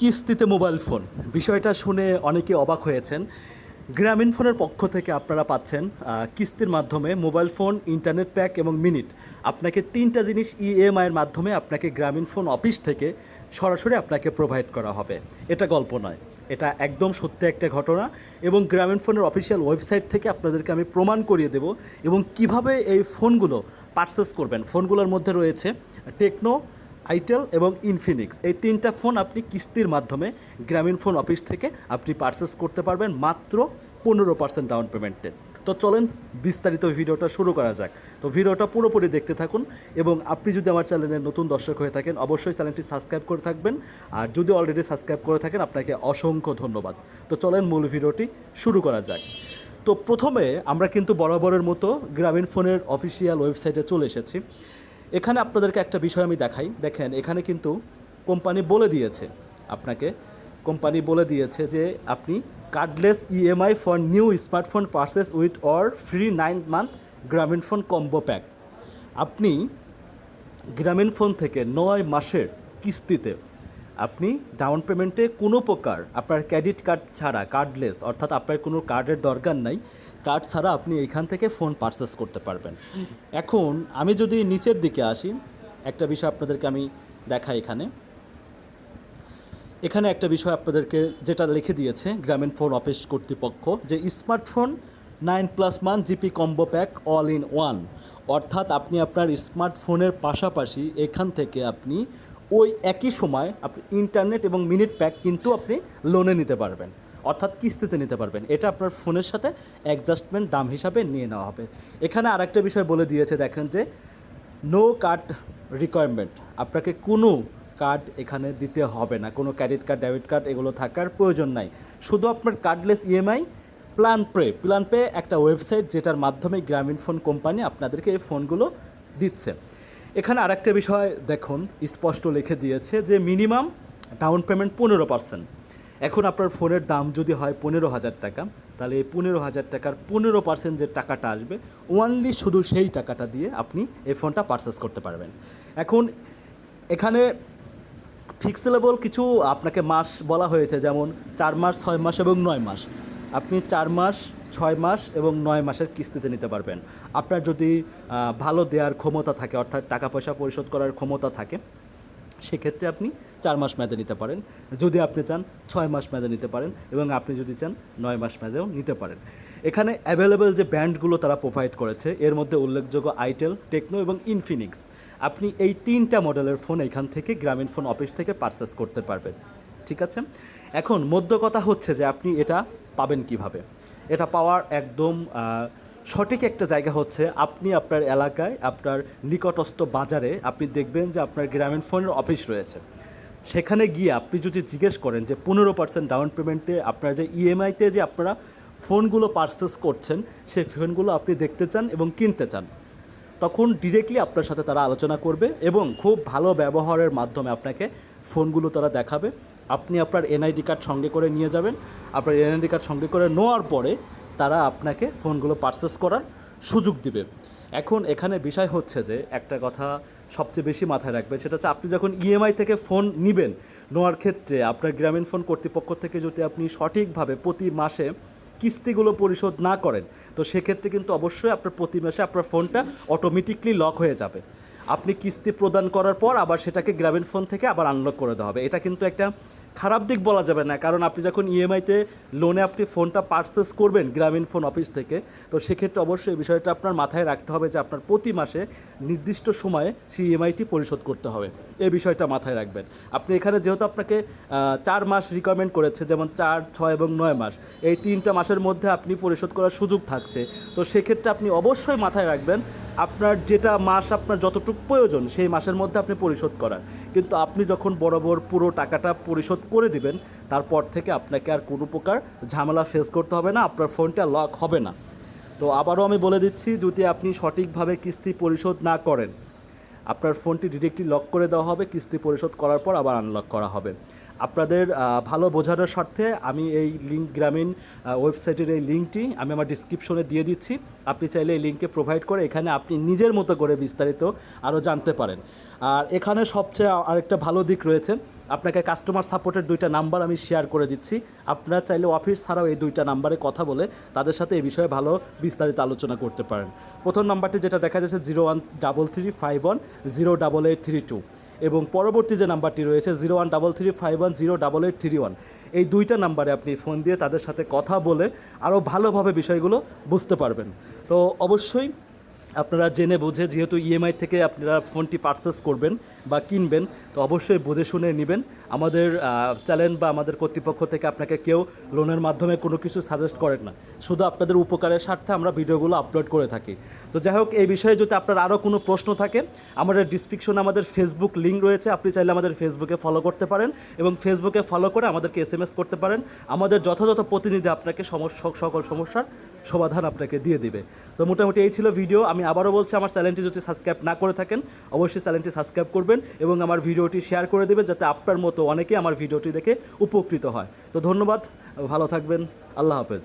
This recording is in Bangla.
কিস্তিতে মোবাইল ফোন। বিষয়টা শুনে অনেকে অবাক হয়েছেন। গ্রামীণ ফোনের পক্ষ থেকে আপনারা পাচ্ছেন কিস্তির মাধ্যমে মোবাইল ফোন, ইন্টারনেট প্যাক এবং মিনিট। আপনাকে তিনটা জিনিস ইএমআইয়ের মাধ্যমে আপনাকে গ্রামীণ ফোন অফিস থেকে সরাসরি আপনাকে প্রোভাইড করা হবে। এটা গল্প নয়। এটা একদম সত্যি একটা ঘটনা এবং গ্রামীণ ফোনের অফিসিয়াল ওয়েবসাইট থেকে আপনাদেরকে আমি প্রমাণ করিয়ে দেব এবং কীভাবে এই ফোনগুলো পার্সেস করবেন। ফোনগুলোর মধ্যে রয়েছে টেকনো আইটেল এবং ইনফিনিক্স। এই তিনটা ফোন আপনি কিস্তির মাধ্যমে গ্রামীণ ফোন অফিস থেকে আপনি পারচেস করতে পারবেন মাত্র পনেরো পার্সেন্ট ডাউন পেমেন্টে তো চলেন বিস্তারিত ভিডিওটা শুরু করা যাক। তো ভিডিওটা পুরোপুরি দেখতে থাকুন এবং আপনি যদি আমার চ্যানেলের নতুন দর্শক হয়ে থাকেন, অবশ্যই চ্যানেলটি সাবস্ক্রাইব করে থাকবেন। আর যদি অলরেডি সাবস্ক্রাইব করে থাকেন, আপনাকে অসংখ্য ধন্যবাদ। তো চলেন মূল ভিডিওটি শুরু করা যাক। তো প্রথমে আমরা কিন্তু বরাবরের মতো গ্রামীণ ফোনের অফিসিয়াল ওয়েবসাইটে চলে এসেছি। এখানে আপনাদেরকে একটা বিষয় আমি দেখাই। দেখেন, এখানে কিন্তু কোম্পানি বলে দিয়েছে আপনাকে। কোম্পানি বলে দিয়েছে যে আপনি cardless EMI for new smartphone purchase with or free nine month Grameen phone combo pack আপনি গ্রামীণ ফোন থেকে নয় মাসের কিস্তিতে আপনি ডাউন পেমেন্টে কোনো প্রকার আপনার ক্রেডিট কার্ড ছাড়া কার্ডলেস অর্থাৎ আপনার কোনো কার্ডের দরকার নাই কার্ড ছাড়া আপনি এইখান থেকে ফোন পারচেস করতে পারবেন। এখন আমি যদি নিচের দিকে আসি, একটা বিষয় আপনাদেরকে আমি দেখাই এখানে। এখানে একটা বিষয় আপনাদেরকে যেটা লিখে দিয়েছে গ্রামীণ ফোন অফিস কর্তৃপক্ষ, যে smartphone nine plus one GP combo pack all in one অর্থাৎ আপনি আপনার স্মার্টফোনের পাশাপাশি এখান থেকে আপনি ওই একই সময় আপনি ইন্টারনেট এবং মিনিট প্যাক কিন্তু আপনি লোনে নিতে পারবেন। অর্থাৎ কিস্তিতে নিতে পারবেন। এটা আপনার ফোনের সাথে অ্যাডজাস্টমেন্ট দাম হিসাবে নিয়ে নেওয়া হবে। এখানে আরেকটা বিষয় বলে দিয়েছে, দেখেন যে নো কার্ড রিকোয়ারমেন্ট আপনাকে কোনো কার্ড এখানে দিতে হবে না। কোনো ক্রেডিট কার্ড ডেবিট কার্ড এগুলো থাকার প্রয়োজন নাই। শুধু আপনার cardless EMI plan pay plan pay একটা ওয়েবসাইট যেটার মাধ্যমে গ্রামীণ ফোন কোম্পানি আপনাদেরকে এই ফোনগুলো দিচ্ছে। এখানে আরেকটা বিষয় দেখুন, স্পষ্ট লিখে দিয়েছে যে মিনিমাম ডাউন পেমেন্ট পনেরো পার্সেন্ট। এখন আপনার ফোনের দাম যদি হয় পনেরো হাজার টাকা, তাহলে এই পনেরো হাজার টাকার পনেরো পার্সেন্ট যে টাকাটা আসবে ওনলি শুধু সেই টাকাটা দিয়ে আপনি এই ফোনটা পারচেস করতে পারবেন। এখন এখানে ফিক্সেলেবল কিছু আপনাকে মাস বলা হয়েছে, যেমন চার মাস, ছয় মাস এবং নয় মাস। আপনি চার মাস ছয় মাস এবং নয় মাসের কিস্তিতে নিতে পারবেন। আপনার যদি ভালো দেওয়ার ক্ষমতা থাকে, অর্থাৎ টাকা পয়সা পরিশোধ করার ক্ষমতা থাকে, সেক্ষেত্রে আপনি চার মাস মেয়াদে নিতে পারেন। যদি আপনি চান, ছয় মাস মেয়াদে নিতে পারেন এবং আপনি যদি চান, নয় মাস মেয়াদেও নিতে পারেন। এখানে অ্যাভেলেবেল যে ব্যান্ডগুলো তারা প্রোভাইড করেছে, এর মধ্যে উল্লেখযোগ্য আইটেল টেকনো এবং ইনফিনিক্স আপনি এই তিনটা মডেলের ফোন এখান থেকে গ্রামীণ ফোন অফিস থেকে পারচেস করতে পারবেন। ঠিক আছে? এখন মধ্য কথা হচ্ছে যে আপনি এটা পাবেন কীভাবে? এটা পাওয়ার একদম সঠিক একটা জায়গা হচ্ছে আপনি আপনার এলাকায়, আপনার নিকটস্থ বাজারে আপনি দেখবেন যে আপনার গ্রামীণ ফোনের অফিস রয়েছে। সেখানে গিয়ে আপনি যদি জিজ্ঞেস করেন যে পনেরো পার্সেন্ট ডাউন পেমেন্টে আপনার যে ইএমআইতে যে আপনারা ফোনগুলো পারচেস করছেন সেই ফোনগুলো আপনি দেখতে চান এবং কিনতে চান। তখন ডিরেক্টলি আপনার সাথে তারা আলোচনা করবে এবং খুব ভালো ব্যবহারের মাধ্যমে আপনাকে ফোনগুলো তারা দেখাবে। আপনি আপনার এনআইডি কার্ড সঙ্গে করে নিয়ে যাবেন। আপনার এনআইডি কার্ড সঙ্গে করে নেওয়ার পরে তারা আপনাকে ফোনগুলো পারচেস করার সুযোগ দিবে। এখন এখানে বিষয় হচ্ছে যে একটা কথা সবচেয়ে বেশি মাথায় রাখবেন, সেটা হচ্ছে আপনি যখন ইএমআই থেকে ফোন নেবেন, নেওয়ার ক্ষেত্রে আপনার গ্রামীণ ফোন কর্তৃপক্ষ থেকে যদি আপনি সঠিকভাবে প্রতি মাসে কিস্তিগুলো পরিশোধ না করেন, তো সেক্ষেত্রে কিন্তু অবশ্যই আপনার প্রতি মাসে আপনার ফোনটা অটোমেটিকলি লক হয়ে যাবে। আপনি কিস্তি প্রদান করার পর আবার সেটাকে গ্রামীণ ফোন থেকে আবার আনলক করে দেওয়া হবে। এটা কিন্তু একটা খারাপ দিক বলা যাবে না, কারণ আপনি যখন ইএমআইতে লোনে আপনি ফোনটা পারচেস করবেন গ্রামীণ ফোন অফিস থেকে, তো সেক্ষেত্রে অবশ্যই এই বিষয়টা আপনার মাথায় রাখতে হবে যে আপনার প্রতি মাসে নির্দিষ্ট সময়ে সেই ইএমআইটি পরিশোধ করতে হবে। এই বিষয়টা মাথায় রাখবেন। আপনি এখানে যেহেতু আপনাকে চার মাস রিকমেন্ড করেছে, যেমন চার, ছয় এবং নয় মাস, এই তিনটা মাসের মধ্যে আপনি পরিশোধ করার সুযোগ থাকছে। তো সেক্ষেত্রে আপনি অবশ্যই মাথায় রাখবেন, আপনার যেটা মাস আপনার যতটুকু প্রয়োজন, সেই মাসের মধ্যে আপনি পরিশোধ করার। কিন্তু আপনি যখন বরাবর পুরো টাকাটা পরিশোধ করে দিবেন, তারপর থেকে আপনাকে আর কোনো প্রকার ঝামেলা ফেস করতে হবে না, আপনার ফোনটা লক হবে না। তো আবারও আমি বলে দিচ্ছি, যদি আপনি সঠিকভাবে কিস্তি পরিশোধ না করেন, আপনার ফোনটি ডিরেক্টলি লক করে দেওয়া হবে, কিস্তি পরিশোধ করার পর আবার আনলক করা হবে। আপনাদের ভালো বোঝানোর স্বার্থে আমি এই লিঙ্ক গ্রামীণ ওয়েবসাইটের এই লিঙ্কটি আমি আমার ডিসক্রিপশনে দিয়ে দিচ্ছি। আপনি চাইলে এই লিঙ্কে প্রোভাইড করে এখানে আপনি নিজের মতো করে বিস্তারিত আরও জানতে পারেন। আর এখানে সবচেয়ে আরেকটা ভালো দিক রয়েছে, আপনাকে কাস্টমার সাপোর্টের দুইটা নাম্বার আমি শেয়ার করে দিচ্ছি। আপনারা চাইলে অফিস ছাড়াও এই দুইটা নাম্বারে কথা বলে তাদের সাথে এই বিষয়ে ভালো বিস্তারিত আলোচনা করতে পারেন। প্রথম নাম্বারটি যেটা দেখা যাচ্ছে zero one double three five one zero double eight three two এবং পরবর্তী যে নাম্বারটি রয়েছে zero one double three five one zero double eight three one. এই দুইটা নাম্বারে আপনি ফোন দিয়ে তাদের সাথে কথা বলে আরও ভালোভাবে বিষয়গুলো বুঝতে পারবেন। তো অবশ্যই আপনারা জেনে বুঝে, যেহেতু ইএমআই থেকে আপনারা ফোনটি পারচেস করবেন বা কিনবেন, তো অবশ্যই বুঝে শুনে নেবেন। আমাদের চ্যানেল বা আমাদের কর্তৃপক্ষ থেকে আপনাকে কেউ লোনের মাধ্যমে কোনো কিছু সাজেস্ট করেন না। শুধু আপনাদের উপকারের স্বার্থে আমরা ভিডিওগুলো আপলোড করে থাকি। তো যাই হোক, এই বিষয়ে যদি আপনার আরও কোনো প্রশ্ন থাকে আমাদের ডিসক্রিপশনে আমাদের ফেসবুক লিঙ্ক রয়েছে, আপনি চাইলে আমাদের ফেসবুকে ফলো করতে পারেন এবং ফেসবুকে ফলো করে আমাদেরকে এস এম এস করতে পারেন। আমাদের যথাযথ প্রতিনিধি আপনাকে সমস্যা সকল সমস্যার সমাধান আপনাকে দিয়ে দিবে। তো মোটামুটি এই ছিল ভিডিও আমি আবারও বলছি, আমার চ্যানেলটি যদি সাবস্ক্রাইব না করে থাকেন, অবশ্যই চ্যানেলটি সাবস্ক্রাইব করবেন এবং আমার ভিডিওটি শেয়ার করে দেবেন যাতে আপনার মতো অনেকে আমার ভিডিওটি দেখে উপকৃত হয়। তো ধন্যবাদ, ভালো থাকবেন, আল্লাহ হাফেজ।